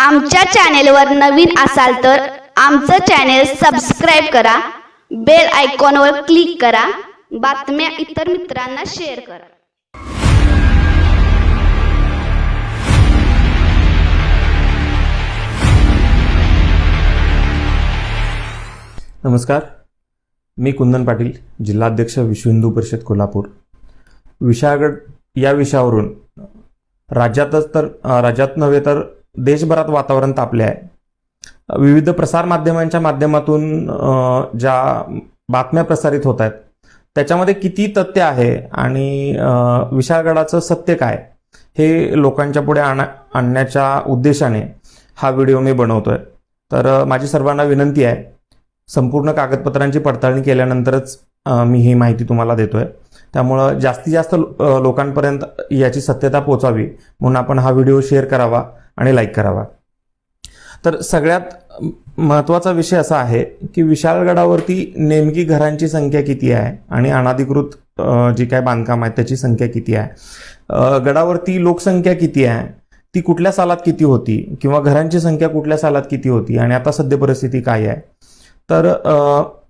आमच्या चॅनेलवर नवीन असाल तर आमचं चॅनेल सबस्क्राईब करा बेल आयकॉनवर क्लिक करा बातम्या इतर मित्रांना शेअर करा. नमस्कार. मी कुंदन पाटील जिल्हाध्यक्ष विश्व हिंदू परिषद कोल्हापूर. विषयागड या विषयावरून राज्यातच तर राज्यात नव्हे तर देशभरात वातावरण तापले आहे. विविध प्रसारमाध्यमांच्या माध्यमातून ज्या बातम्या प्रसारित होत आहेत त्याच्यामध्ये किती तथ्य आहे आणि विशाळगडाचं सत्य काय हे लोकांच्या पुढे आण आणण्याच्या उद्देशाने हा व्हिडिओ मी बनवतोय. तर माझी सर्वांना विनंती आहे संपूर्ण कागदपत्रांची पडताळणी केल्यानंतरच मी ही माहिती तुम्हाला देतोय. त्यामुळं जास्तीत जास्त लो- लोकांपर्यंत याची सत्यता पोचावी म्हणून आपण हा व्हिडिओ शेअर करावा. आणि लाईक करावा. तर सगळ्यात महत्त्वाचा विषय असा आहे की विशाळगडावरती नेमकी घरांची संख्या किती आहे आणि अनाधिकृत जी काय बांधकाम आहे त्याची संख्या किती आहे? गडावरती लोकसंख्या किती आहे? ती कुठल्या सालात किती होती? किंवा घरांची संख्या कुठल्या सालात किती होती? आणि आता सद्य परिस्थिती काय आहे? तर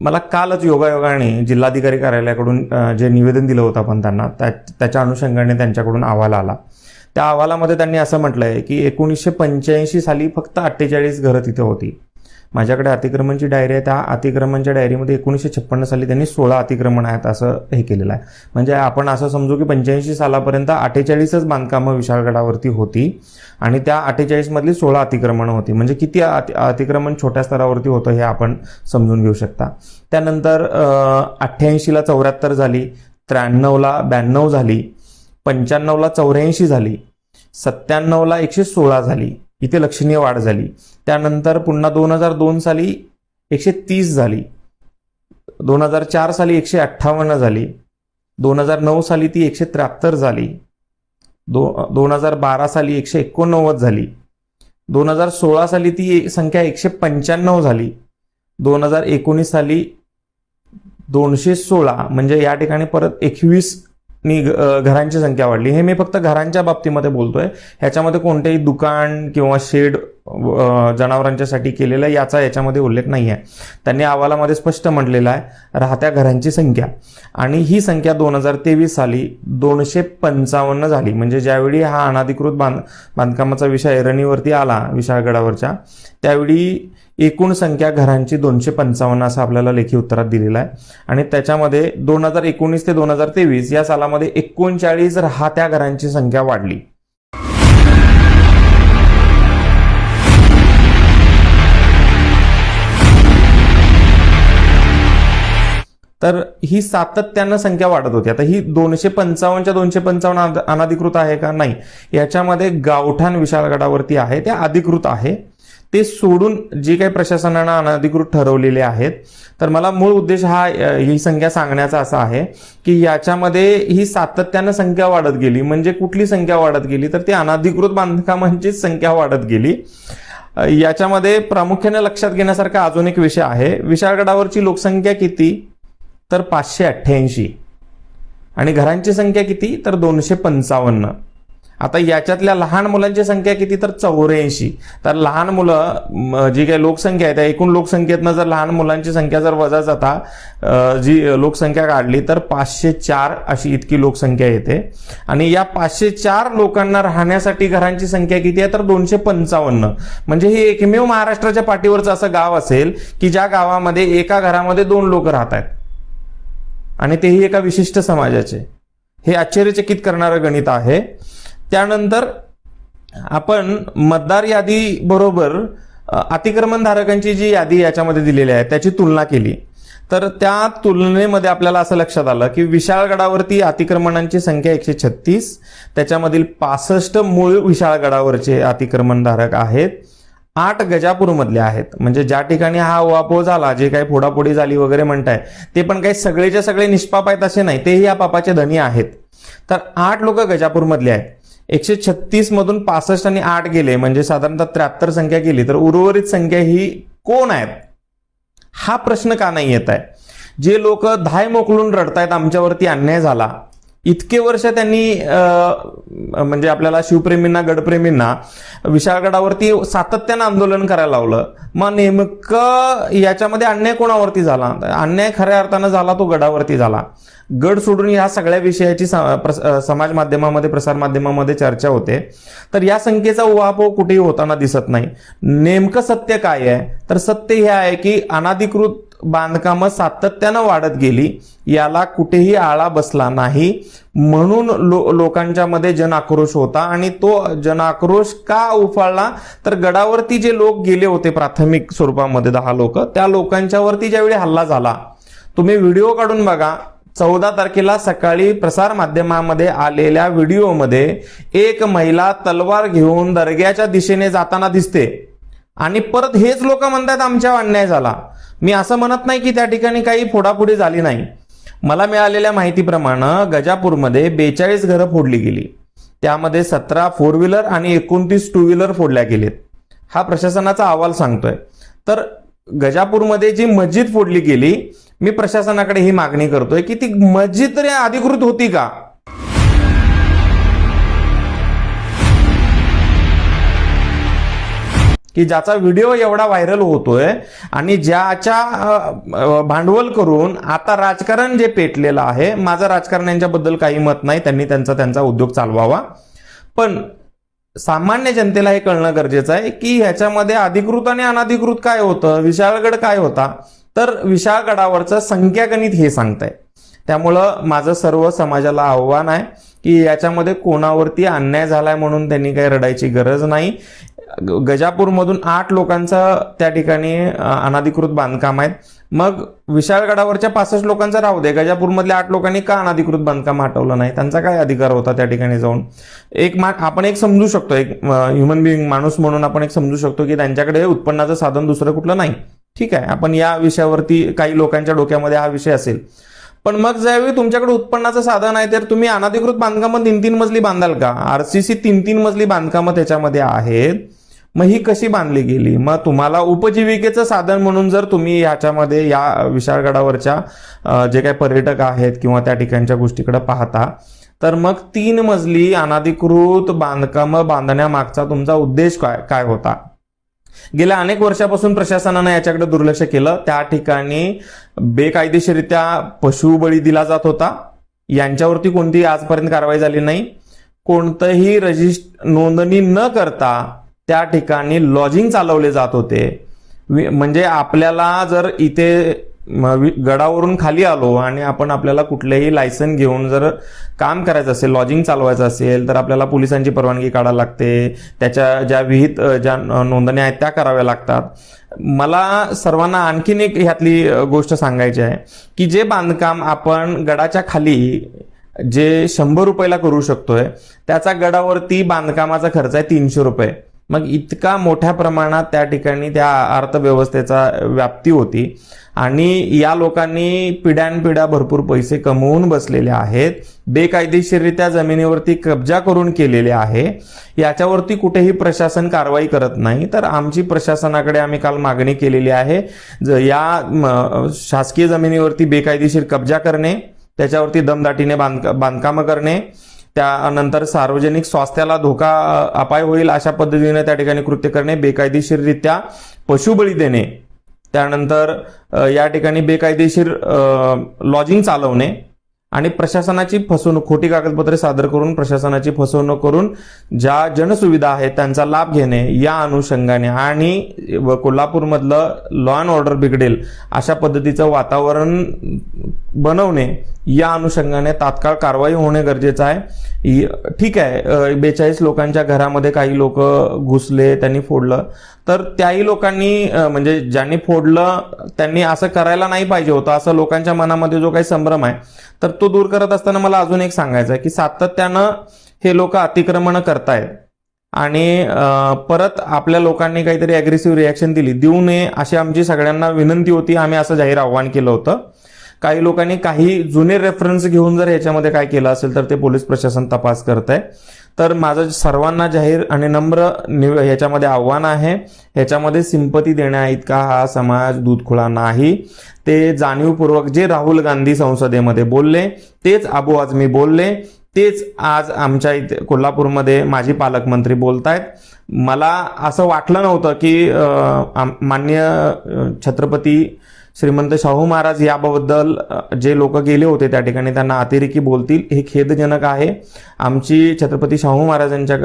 मला कालच योगायोगाने जिल्हाधिकारी कार्यालयाकडून जे निवेदन दिलं होतं आपण त्यांना त्या त्याच्या अनुषंगाने त्यांच्याकडून अहवाल आला. त्या अहवालामध्ये त्यांनी असं म्हटलं आहे की एकोणीसशे पंच्याऐंशी साली फक्त अठ्ठेचाळीस घरं तिथे होती. माझ्याकडे अतिक्रमणची डायरी आहे त्या अतिक्रमणच्या डायरीमध्ये एकोणीसशे छप्पन्न साली त्यांनी सोळा अतिक्रमण आहेत असं हे केलेलं आहे. म्हणजे आपण असं समजू की पंच्याऐंशी सालापर्यंत अठ्ठेचाळीसच बांधकामं विशाळगडावरती होती आणि त्या अठ्ठेचाळीसमधली सोळा अतिक्रमणं होती. म्हणजे किती अति अतिक्रमण छोट्या स्तरावरती होतं हे आपण समजून घेऊ शकता. त्यानंतर अठ्ठ्याऐंशीला चौऱ्याहत्तर झाली त्र्याण्णवला ब्याण्णव झाली पंच्याण्णवला चौऱ्याऐंशी झाली सत्त्याण्णवला एकशे सोळा झाली इथे लक्षणीय वाढ झाली. त्यानंतर पुन्हा दोन हजार दोन साली एकशे तीस झाली दोन हजार चार साली एकशे अठ्ठावन्न झाली दोन हजार नऊ साली ती एकशे त्र्याहत्तर झाली दो दोन हजार बारा साली एकशे एकोणनव्वद झाली दोन हजार सोळा साली ती संख्या एकशे पंच्याण्णव झाली दोन हजार एकोणीस साली दोनशे सोळा म्हणजे या ठिकाणी परत एकवीस नी घरांची संख्या वाढली. हे मी फक्त घरांच्या बाबतीमध्ये बोलतोय. ह्याच्यामध्ये कोणतेही दुकान किंवा शेड जनावरांच्यासाठी केलेलं आहे, याचा याच्यामध्ये उल्लेख नाही आहे. त्यांनी अहवालामध्ये स्पष्ट म्हटलेलं आहे राहत्या घरांची संख्या. आणि ही संख्या दोन हजार तेवीस साली दोनशे पंचावन्न झाली. म्हणजे ज्यावेळी हा अनाधिकृत बांध बांधकामाचा विषय ऐरणीवरती आला विशाळगडावरच्या त्यावेळी एकूण संख्या घरांची दोनशे पंचावन्न असं आपल्याला लेखी उत्तरात दिलेलं आहे. आणि त्याच्यामध्ये दोन हजार एकोणीस ते दोन हजार तेवीस या सालामध्ये एकोणचाळीस राहत्या घरांची संख्या वाढली. तर ही सातत्यानं संख्या वाढत होती. आता ही दोनशे पंचावन्नच्या दोनशे पंचावन्न अनाधिकृत अनधिकृत आहे का? नाही. याच्यामध्ये गावठाण विशाळगडावरती आहे. ते अधिकृत आहे. ते सोडून जे काही प्रशासनानं अनधिकृत ठरवलेले आहेत. तर मला मूळ उद्देश हा ही संख्या सांगण्याचा असा आहे की याच्यामध्ये ही सातत्यानं संख्या वाढत गेली. म्हणजे कुठली संख्या वाढत गेली? तर ती अनाधिकृत बांधकामांचीच संख्या वाढत गेली. याच्यामध्ये प्रामुख्याने लक्षात घेण्यासारखा अजून एक विषय आहे. विशाळगडावरची लोकसंख्या किती? तर पाचशे अठ्ठ्याऐंशी. आणि घरांची संख्या किती? तर दोनशे पंचावन्न. आता याच्यातल्या लहान मुलांची संख्या किती? तर चौऱ्याऐंशी. तर लहान मुलं जी काही लोकसंख्या आहे त्या एकूण लोकसंख्येतनं जर लहान मुलांची संख्या जर वजा जाता जी लोकसंख्या काढली तर पाचशे चार अशी इतकी लोकसंख्या येते. आणि या पाचशे चार लोकांना राहण्यासाठी घरांची संख्या किती आहे? तर दोनशे पंचावन्न. म्हणजे हे एकमेव महाराष्ट्राच्या पाठीवरचं असं गाव असेल की ज्या गावामध्ये एका घरामध्ये दोन लोक राहत आहेत आणि तेही एका विशिष्ट समाजाचे. हे आश्चर्यचकित करणारं गणित आहे. त्यानंतर आपण मतदार यादी बरोबर अतिक्रमणधारकांची जी यादी याच्यामध्ये दिलेली आहे त्याची तुलना केली. तर त्या तुलनेमध्ये आपल्याला असं लक्षात आलं की विशाळगडावरती अतिक्रमणांची संख्या एकशे छत्तीस त्याच्यामधील पासष्ट मूळ विशाळगडावरचे अतिक्रमणधारक आहेत. आठ गजापूरमधले आहेत. म्हणजे ज्या ठिकाणी हा उहापोह झाला जे काही फोडाफोडी झाली वगैरे म्हणताय ते पण काही सगळेच्या सगळे निष्पाप आहेत असे नाही तेही या पापाचे धनी आहेत. तर आठ लोक गजापूरमधले आहेत. एकशे छत्तीस मधून पासष्ट आणि आठ गेले म्हणजे साधारणतः त्र्याहत्तर संख्या गेली तर उर्वरित संख्या ही कोण आहेत? हा प्रश्न का नाही येत आहे? जे लोक धाय मोकलून रडतायत आमच्यावरती अन्याय झाला इतके वर्ष त्यांनी म्हणजे आपल्याला शिवप्रेमींना गडप्रेमींना विशाळगडावरती सातत्यानं आंदोलन करायला लावलं. मग नेमकं याच्यामध्ये अन्याय कोणावरती झाला? अन्याय खऱ्या अर्थानं झाला तो गडावरती झाला. गड सोडून या सगळ्या विषयाची स- समाज माध्यमामध्ये प्रसार माध्यमामध्ये चर्चा होते. तर या संख्येचा उहापोह कुठेही होताना दिसत नाही. नेमकं सत्य काय आहे? तर सत्य हे आहे की अनाधिकृत बांधकामं सातत्यानं वाढत गेली याला कुठेही आळा बसला नाही. म्हणून लो लोकांच्या मध्ये जन आक्रोश होता आणि तो जन आक्रोश का उफाळला? तर गडावरती जे लोक गेले होते प्राथमिक स्वरूपामध्ये दहा लोक त्या लोकांच्यावरती ज्यावेळी हल्ला झाला तुम्ही व्हिडिओ काढून बघा. चौदा तारखेला सकाळी प्रसार माध्यमामध्ये आलेल्या व्हिडिओमध्ये एक महिला तलवार घेऊन दर्ग्याच्या दिशेने जाताना दिसते. आणि परत हेच लोक म्हणतात आमच्या अन्याय झाला. मी असं म्हणत नाही की त्या ठिकाणी काही फोडाफोडी झाली नाही. मला मिळालेल्या माहितीप्रमाणे गजापूरमध्ये बेचाळीस घरं फोडली गेली. त्यामध्ये सतरा फोर व्हीलर आणि एकोणतीस टू व्हीलर फोडल्या गेलेत. हा प्रशासनाचा अहवाल सांगतोय. तर गजापूरमध्ये जी मस्जिद फोडली गेली मी प्रशासनाकडे ही मागणी करतोय की ती मस्जिद तरी अधिकृत होती का? की ज्याचा व्हिडिओ एवढा व्हायरल होतोय आणि ज्याच्या भांडवल करून आता राजकारण जे पेटलेलं आहे माझं राजकारण्यांच्याबद्दल काही मत नाही त्यांनी त्यांचा त्यांचा उद्योग चालवावा. पण सामान्य जनतेला हे कळणं गरजेचं आहे की ह्याच्यामध्ये अधिकृत आणि अनधिकृत काय होतं विशाळगड काय होता? तर विशाळगडावरचं संख्यागणित हे सांगतंय. त्यामुळं माझं सर्व समाजाला आव्हान आहे की याच्यामध्ये कोणावरती अन्याय झालाय म्हणून त्यांनी काही रडायची गरज नाही. गजापूरमधून आठ लोकांचा त्या ठिकाणी अनाधिकृत अनधिकृत बांधकाम आहेत. मग विशाळगडावरच्या पासष्ट लोकांचा राहू दे. गजापूरमधल्या आठ लोकांनी का अनधिकृत बांधकाम हटवलं नाही? त्यांचा काय अधिकार होता त्या ठिकाणी जाऊन? एक मा आपण एक समजू शकतो एक ह्युमन बिईंग माणूस म्हणून आपण एक समजू शकतो की त्यांच्याकडे उत्पन्नाचं साधन दुसरं कुठलं नाही. ठीक आहे आपण या विषयावरती काही लोकांच्या डोक्यामध्ये हा विषय असेल. पण मग ज्यावेळी तुमच्याकडे उत्पन्नाचं साधन आहे तर तुम्ही अनधिकृत बांधकामं तीन तीन मजली बांधाल का? आरसीसी तीन तीन मजली बांधकामं त्याच्यामध्ये आहेत. मग ही कशी बांधली गेली? मग तुम्हाला उपजीविकेचं साधन म्हणून जर तुम्ही याच्यामध्ये या विशाळगडावरच्या जे काही पर्यटक आहेत किंवा त्या ठिकाणच्या गोष्टीकडे पाहता तर मग तीन मजली अनाधिकृत बांधकामं बांधण्यामागचा तुमचा उद्देश काय काय होता? गेल्या अनेक वर्षापासून प्रशासनानं याच्याकडे दुर्लक्ष केलं. त्या ठिकाणी बेकायदेशीरित्या पशुबळी दिला जात होता. यांच्यावरती कोणतीही आजपर्यंत कारवाई झाली नाही. कोणतंही रजिस्ट नोंदणी न करता त्या ठिकाणी लॉजिंग चालवले जात होते. वि- म्हणजे आपल्याला जर इथे वि- गडावरून खाली आलो आणि आपण आपल्याला कुठलेही लायसन घेऊन जर काम करायचं असेल लॉजिंग चालवायचं असेल तर आपल्याला पोलिसांची परवानगी काढायला लागते. त्याच्या ज्या विहित ज्या न- नोंदण्या आहेत त्या कराव्या लागतात. मला सर्वांना आणखीन एक ह्यातली गोष्ट सांगायची आहे की जे बांधकाम आपण गडाच्या खाली जे शंभर रुपयाला करू शकतोय त्याचा गडावरती बांधकामाचा खर्च आहे तीनशे रुपये. मग इतका मोठ्या प्रमाणात त्या ठिकाणी त्या अर्थव्यवस्थेचा व्याप्ती होती. आणि या लोकांनी पिढ्यानपिढ्या भरपूर पैसे कमवून बसलेले आहेत. बेकायदेशीररित्या जमिनीवरती कब्जा करून केलेले आहे. याच्यावरती कुठेही प्रशासन कारवाई करत नाही. तर आमची प्रशासनाकडे आम्ही काल मागणी केलेली आहे. ज- या म, शासकीय जमिनीवरती बेकायदेशीर कब्जा करणे त्याच्यावरती दमदाटीने बांधका बांधकामं करणे त्यानंतर सार्वजनिक स्वास्थ्याला धोका अपाय होईल अशा पद्धतीने त्या ठिकाणी कृत्य करणे बेकायदेशीररित्या पशुबळी देणे. त्यानंतर या ठिकाणी बेकायदेशीर लॉजिंग चालवणे आणि प्रशासनाची फसवणूक खोटी कागदपत्रे सादर करून प्रशासनाची फसवणूक करून ज्या जनसुविधा आहेत त्यांचा लाभ घेणे या अनुषंगाने आणि कोल्हापूरमधलं लॉ अँड ऑर्डर बिघडेल अशा पद्धतीचं वातावरण बनवणे या अनुषंगाने तात्काळ कारवाई होणे गरजेचं आहे. ठीक आहे बेचाळीस लोकांच्या घरामध्ये काही लोक घुसले त्यांनी फोडलं. तर त्याही लोकांनी म्हणजे ज्यांनी फोडलं त्यांनी असं करायला नाही पाहिजे होतं असं लोकांच्या मनामध्ये जो काही संभ्रम आहे तर तो दूर करत असताना मला अजून एक सांगायचं आहे की सातत्यानं हे लोक अतिक्रमण करतायत. आणि परत आपल्या लोकांनी काहीतरी अग्रेसिव्ह रिॲक्शन दिली. देऊ नये अशी आमची सगळ्यांना विनंती होती आम्ही असं जाहीर आव्हान केलं होतं. काही लोकांनी काही जुने रेफरन्स घेऊन जर याच्यामध्ये काय केलं असेल तर ते पोलीस प्रशासन तपास करत आहे तर माझं सर्वांना जाहीर आणि नम्र याच्यामध्ये ह्याच्यामध्ये आव्हान आहे. याच्यामध्ये सिंपती देण्या इतका हा समाज दूधखुळा नाही. ते जाणीवपूर्वक जे राहुल गांधी संसदेमध्ये बोलले तेच अबो आज मी बोलले तेच आज आमच्या इथे कोल्हापूरमध्ये माजी पालकमंत्री बोलतायत. मला असं वाटलं नव्हतं की आम- मान्य छत्रपती श्रीमंत शाहू महाराज याबद्दल जे लोक गेले होते त्या ठिकाणी त्यांना अतिरेकी बोलतील. हे खेदजनक आहे. आमची छत्रपती शाहू महाराजांच्या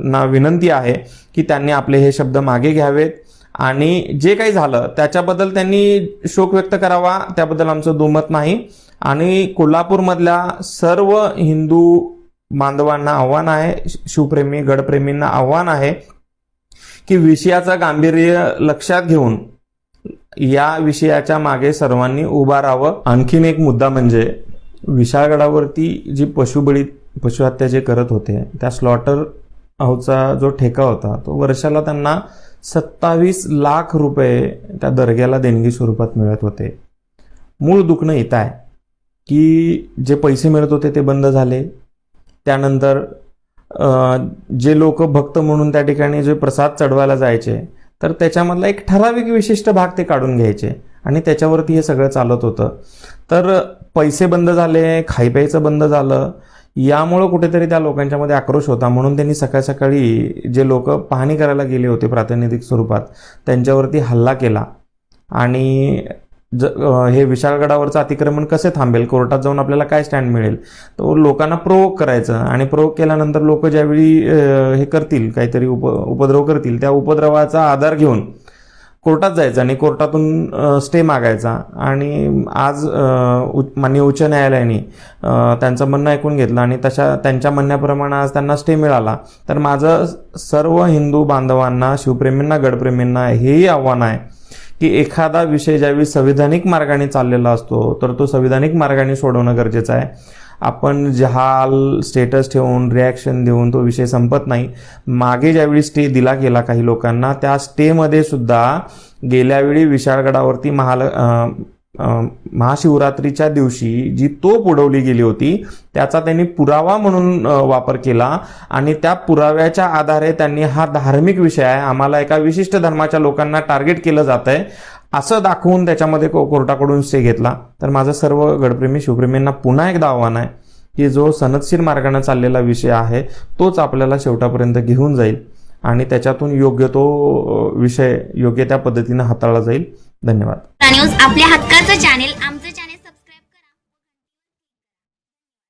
ना विनंती आहे की त्यांनी आपले हे शब्द मागे घ्यावेत. आणि जे काही झालं त्याच्याबद्दल त्यांनी शोक व्यक्त करावा. त्याबद्दल आमचं दुमत नाही. आणि कोल्हापूरमधल्या सर्व हिंदू बांधवांना आव्हान आहे शिवप्रेमी गडप्रेमींना आव्हान आहे की विषयाचं गांभीर्य लक्षात घेऊन या विषयाच्या मागे सर्वांनी उभा राहावं. आणखीन एक मुद्दा म्हणजे विशाळगडावरती जी पशुबळी पशुहत्या जे करत होते त्या स्लॉटर हाऊसचा जो ठेका होता तो वर्षाला त्यांना सत्तावीस लाख रुपये त्या दर्ग्याला देणगी स्वरूपात मिळत होते. मूळ दुखणं येत आहे की जे पैसे मिळत होते ते बंद झाले. त्यानंतर जे लोक भक्त म्हणून त्या ठिकाणी जे प्रसाद चढवायला जायचे तर त्याच्यामधला एक ठराविक विशिष्ट भाग ते काढून घ्यायचे. आणि त्याच्यावरती हे सगळं चालत होतं. तर पैसे बंद झाले खाई प्यायचं बंद झालं. यामुळं कुठेतरी त्या लोकांच्यामध्ये आक्रोश होता. म्हणून त्यांनी सकाळ सकाळी जे लोक पाहणी करायला गेले होते प्रातिनिधिक स्वरूपात त्यांच्यावरती हल्ला केला. आणि ज हे विशाळगडावरचं अतिक्रमण कसे थांबेल? कोर्टात जाऊन आपल्याला काय स्टँड मिळेल? तो लोकांना प्रोवोक करायचं आणि प्रोवोक केल्यानंतर लोक ज्यावेळी हे करतील काहीतरी उप उपद्रव करतील त्या उपद्रवाचा आधार घेऊन कोर्टात जायचं आणि कोर्टातून स्टे मागायचा. आणि आज माननीय उच्च न्यायालयाने त्यांचं म्हणणं ऐकून घेतलं आणि तशा त्यांच्या म्हणण्याप्रमाणे आज त्यांना स्टे मिळाला. तर माझं सर्व हिंदू बांधवांना शिवप्रेमींना गडप्रेमींना हेही आव्हान आहे की एखादा विषय ज्यावेळी संविधानिक मार्गाने चाललेला असतो तर तो संविधानिक मार्गाने सोडवणं गरजेचं आहे. आपण जहाल स्टेटस ठेवून रिॲक्शन देऊन तो विषय संपत नाही. मागे ज्यावेळी स्टे दिला गेला काही लोकांना त्या स्टेमध्ये सुद्धा गेल्यावेळी विशाळगडावरती महाल महाशिवरात्रीच्या दिवशी जी तोप उडवली गेली होती त्याचा त्यांनी पुरावा म्हणून वापर केला आणि त्या पुराव्याच्या आधारे त्यांनी हा धार्मिक विषय आहे आम्हाला एका विशिष्ट धर्माच्या लोकांना टार्गेट केलं जात आहे असं दाखवून त्याच्यामध्ये को- कोर्टाकडून स्टे घेतला. तर माझं सर्व गडप्रेमी शिवप्रेमींना पुन्हा एकदा आव्हान आहे की जो सनदशीर मार्गाने चाललेला विषय आहे तोच आपल्याला शेवटापर्यंत घेऊन जाईल आणि त्याच्यातून योग्य तो विषय योग्य त्या पद्धतीने हाताळला जाईल. धन्यवाद. न्यूज आपल्या हक्काचं चॅनेल